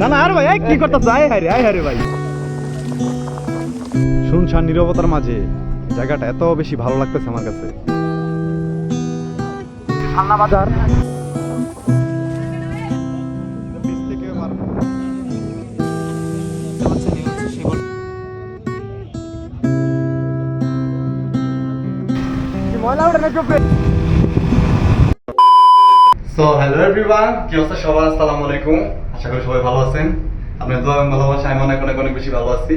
না না আর ভাই কি করতেছ? আয় হারে আয় হারে ভাই। শুনশান নীরবতার মাঝে জায়গাটা এত বেশি ভালো লাগতেছে আমার কাছে। ঠান্ডা বাজার। সো হ্যালো এভরিওয়ান কি অবস্থা সবার? আসসালামু আলাইকুম। আশা করি সবাই ভালো আছেন। আপনার দোয়া এবং ভালোবাসা আমি অনেক অনেক অনেক বেশি ভালো আছি।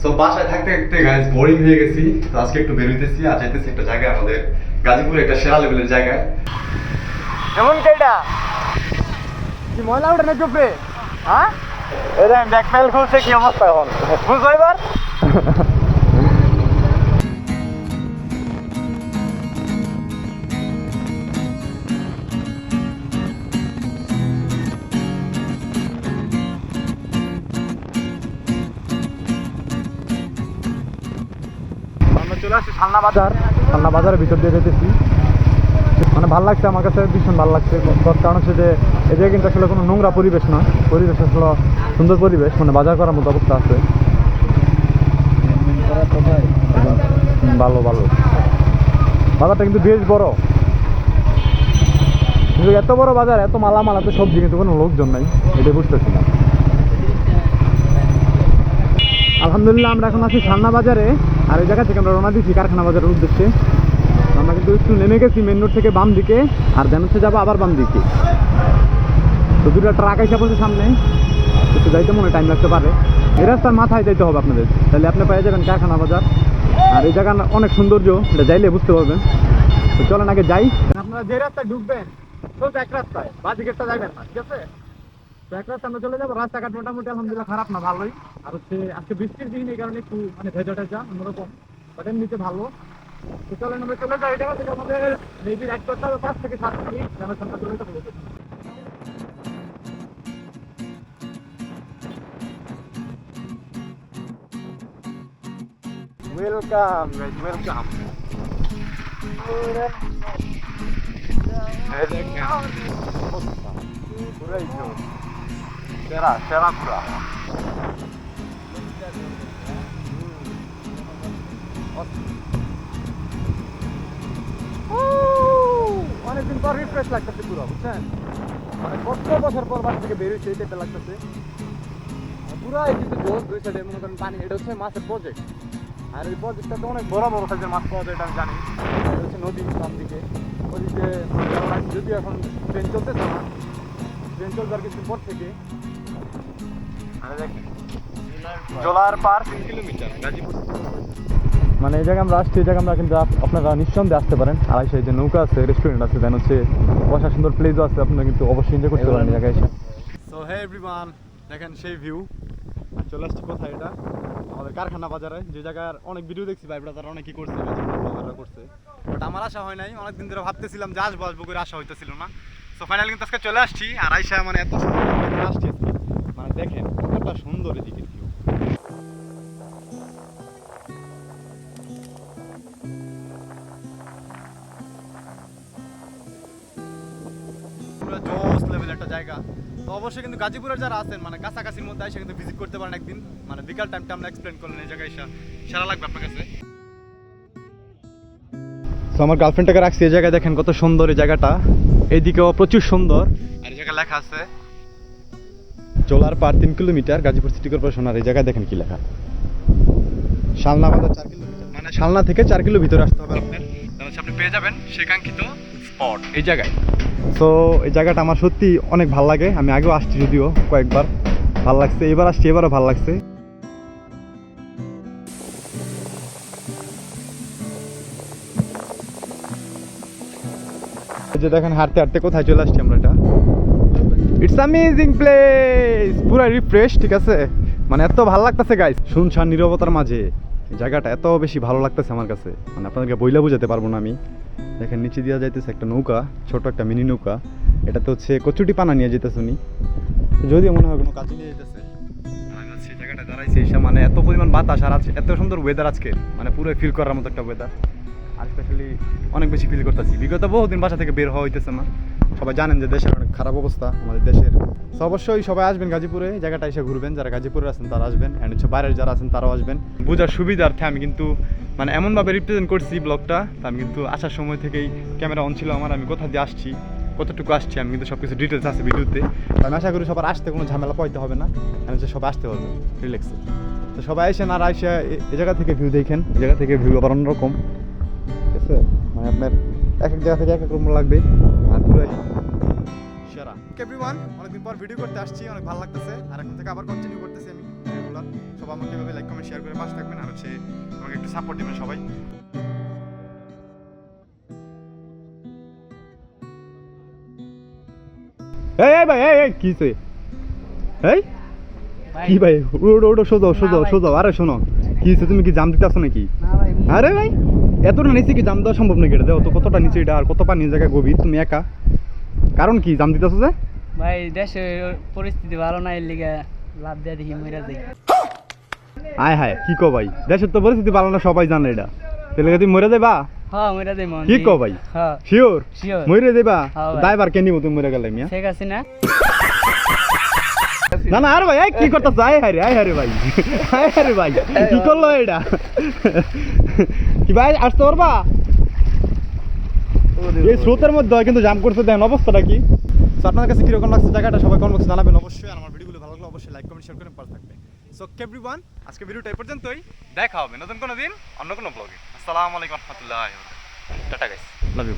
সো বাসায় থাকতে থাকতে গাইজ বোরিং হয়ে গেছি। তো আজকে একটু বেরোইতেছি আর যাইতেছি একটা জায়গায় আমাদের গাজীপুরে একটা সেরা লেভেলের জায়গায়। এমন কেটা কি ময়লা ওঠে না চোপে হ্যাঁ? এটা ব্যাকমেল খুলছে, কি অবস্থা এখন? চলে বাজার। বাজারের ভিতর দিয়ে যেতেছি। মানে ভালো লাগছে, আমার কাছে ভীষণ ভালো লাগছে। তার কারণ হচ্ছে যে এদিকে কিন্তু আসলে কোনো নোংরা পরিবেশ না। পরিবেশ আসলে সুন্দর পরিবেশ মানে বাজার করার মতো অবস্থা আছে। ভালো ভালো। বাজারটা কিন্তু বেশ বড়। কিন্তু এত বড় বাজার, এত মালামাল, এত সবজি কিন্তু কোনো লোকজন নাই এটা বুঝতেছি না। আলহামদুলিল্লাহ, আমরা এখন আছি সান্না বাজারে, আর ওই জায়গা থেকে আমরা রওনা দিচ্ছি কারখানা বাজারের উদ্দেশ্যে। আমরা কিন্তু একটু নেমে গেছি মেন রোড থেকে বাম দিকে, আর দেন হচ্ছে যাব আবার বাম দিকে। তো দুটো ট্রাক এসে পড়ছে সামনে, একটু যাইতে মনে টাইম লাগতে পারে। এই রাস্তার মাথায় যাইতে হবে আপনাদের, তাহলে আপনি পেয়ে যাবেন কারখানা বাজার। আর এই জায়গা অনেক সৌন্দর্য, এটা যাইলে বুঝতে পারবেন। তো চলেন আগে যাই। আপনারা যে রাস্তায় ঢুকবেন, সোজা এক রাস্তায়, বা দিকেরটা যাবেন না, ঠিক আছে? তো এক চলে যাব, রাস্তাঘাট মোটামুটি আলহামদুলিল্লাহ খারাপ না, ভালোই। আর হচ্ছে আজকে বৃষ্টির দিন, এই কারণে একটু মানে ভেজা টেজা অন্যরকম। বাট এমনিতে ভালো। তো চলেন চলে যাই। এটা হচ্ছে আমাদের মেবি এক করতে পাঁচ থেকে সাত মিনিট যেন আমরা চলে যাব। ওয়েলকাম গাইস ওয়েলকাম পুরাই তো সেরা সেরা পুরা অনেকদিন পর রিফ্রেশ লাগতেছে পুরো, বুঝছেন? মানে কত বছর পর বাড়ি থেকে বেরিয়েছে এটা লাগতেছে। পুরাই কিন্তু জোর দুই সাইডে মনে করেন পানি, এটা হচ্ছে মাছের প্রজেক্ট আর এই প্রজেক্টটা তো অনেক বড় বড় সাইজের মাছ পাওয়া যায়, এটা আমি জানি। এটা হচ্ছে নদী বাম দিকে। ওদিকে যদি এখন ট্রেন চলতেছে না ট্রেন চলবার কিছুদিন পর থেকে। জোলার পার তিন কিলোমিটার গাজীপুর। মানে এই জায়গায় আমরা আসছি এই জায়গায় আমরা কিন্তু আপনারা নিঃসন্দেহে আসতে পারেন। এই যে নৌকা আছে রেস্টুরেন্ট আছে দেন হচ্ছে বসার সুন্দর প্লেসও আছে আপনারা কিন্তু অবশ্যই এনজয় করতে পারেন এই জায়গায় এসে। সো হে এভরিওয়ান দেখেন সেই ভিউ আর চলে আসছি কোথায় এটা? আমাদের কারখানা বাজারে। যে জায়গার অনেক ভিডিও দেখছি ভাই ব্রাদার অনেকই করছে ব্লগাররা করছে। বাট আমার আশা হয় নাই অনেকদিন ধরে ভাবতেছিলাম যে আসব আসব করে আশা হইতেছিল না। সো ফাইনালি কিন্তু আজকে চলে আসছি আর আইসা মানে এত সুন্দর আসছি আজকে। মানে দেখেন কতটা সুন্দর জায়গা। আছেন মানে ভিজিট করতে মানে বিকাল এক্সপ্লেন এই সেরা লাগবে আপনার কাছে। তো আমার রাখছি, এই জায়গায় দেখেন কত সুন্দর এই জায়গাটা। এইদিকেও প্রচুর সুন্দর। আর এই জায়গায় লেখা আছে চোলার পার তিন কিলোমিটার গাজীপুর সিটি কর্পোরেশন আর এই জায়গায় দেখেন কি লেখা। শালনা বাজার চার কিলোমিটার। মানে শালনা থেকে চার কিলো ভিতরে আসতে হবে আপনার। আপনি পেয়ে যাবেন সেকাঙ্ক্ষিত স্পট এই জায়গায়। তো এই জায়গাটা আমার সত্যি অনেক ভালো লাগে। আমি আগেও আসছি যদিও কয়েকবার। ভালো লাগছে। এবার আসছি, এবারও ভালো লাগছে। যে দেখেন, হাঁটতে হাঁটতে কোথায় চলে আসছি আমরা এটা। ইটস অ্যামেজিং প্লেস পুরো রিফ্রেশ ঠিক আছে? মানে এত ভালো লাগতেছে গাইস শুনছান নীরবতার মাঝে জায়গাটা এত বেশি ভালো লাগতেছে আমার কাছে। মানে আপনাদেরকে বইলা বুঝাতে পারব না আমি। দেখেন, নিচে দিয়া যাইতেছে একটা নৌকা, ছোট একটা মিনি নৌকা। এটাতে হচ্ছে কচুটি পানা নিয়ে যেতেছে উনি। তো যদিও মনে হয় কোনো কাছে নিয়ে যেতেছে এই জায়গাটা দাঁড়াইছি মানে এত পরিমাণ বাতাস আর আজকে এত সুন্দর ওয়েদার আজকে। মানে পুরো ফিল করার মতো একটা ওয়েদার আর স্পেশালি অনেক বেশি ফিল করতেছি। বিগত বহুদিন বাসা থেকে বের হওয়া হইতেছে না। সবাই জানেন যে দেশের অনেক খারাপ অবস্থা আমাদের দেশের। তো অবশ্যই সবাই আসবেন গাজীপুরে জায়গাটা এসে ঘুরবেন। যারা গাজীপুরে আছেন তারা আসবেন। অ্যান্ড হচ্ছে বাইরের যারা আছেন তারাও আসবেন। বোঝার সুবিধার্থে আমি কিন্তু মানে এমনভাবে রিপ্রেজেন্ট করছি ব্লগটা তা আমি কিন্তু আসার সময় থেকেই ক্যামেরা অন ছিল আমার, আমি কোথা দিয়ে আসছি, কতটুকু আসছি, আমি কিন্তু সব কিছু ডিটেলস আছে ভিডিওতে। আমি আশা করি সবার আসতে কোনো ঝামেলা পাইতে হবে না। আমি হচ্ছে সবাই আসতে পারবে রিল্যাক্সে তো সবাই আসেন আর আইসে এ- এই জায়গা থেকে ভিউ দেখেন। এই জায়গা থেকে ভিউ আবার অন্যরকম। ঠিক আছে? মানে আপনার এক এক জায়গা থেকে এক এক রকম লাগবে। আর পুরো এভরিওয়ান অনেকদিন পর ভিডিও করতে আসছি অনেক ভালো লাগতেছে। আর এখন থেকে আবার কন্টিনিউ করতেছি আমি রেগুলার সবাই আমাকে এভাবে লাইক কমেন্ট শেয়ার করে পাশে থাকবেন। আর হচ্ছে আমাকে একটু সাপোর্ট দিবেন সবাই। এই এই ভাই এই এই কি হইছে? এই? কি ভাই? ওটো ওটো সোজো সোজো ভাই। সোজো আরে শোনো কি হইছে, তুমি কি জাম দিতে আসো নাকি? না ভাই। আরে ভাই এতটা নিচে কি জাম দেওয়া সম্ভব নাকি এটা? দেও তো কতটা নিচে এটা আর কত পানি জায়গা গভীর? তুমি একা? কারণ কি? জাম দিতে আসো যে? ভাই দেশের পরিস্থিতি ভালো না এর লিগে লাভ দিয়ে দেখি মইরা যাই। আয় হায় কি কো ভাই? দেশের তো পরিস্থিতি ভালো না সবাই জানে এটা। তাহলে কি তুমি মরে যাবা হ্যাঁ মইরা যাই মন কি কও ভাই? হ্যাঁ। শিওর? শিওর। মরে যাবা হ্যাঁ। ড্রাইভার কে নিব তুমি মরে গেলে মিয়া? ঠিক আছে না না না আর ভাই এই কি করতেছ? আয় হারে আয় হারে ভাই। আয় হারে ভাই কি করল এটা? কি ভাই আসতে পারবা? এই স্রোতের মধ্যে হয় কিন্তু জাম করতে দেন অবস্থাটা কি? সো আপনার কাছে কীরকম লাগছে জায়গাটা? সবাই কমেন্ট বক্সে জানাবেন অবশ্যই আর আমার ভিডিওগুলো ভালো লাগলে অবশ্যই লাইক কমেন্ট শেয়ার করে পাশে থাকবে সো এভরিওয়ান আজকে ভিডিওটা এই পর্যন্তই। দেখা হবে নতুন কোনো দিন অন্য কোনো ব্লগে আসসালামু আলাইকুম রহমতুল্লাহ টাটা গাইস লাভ ইউ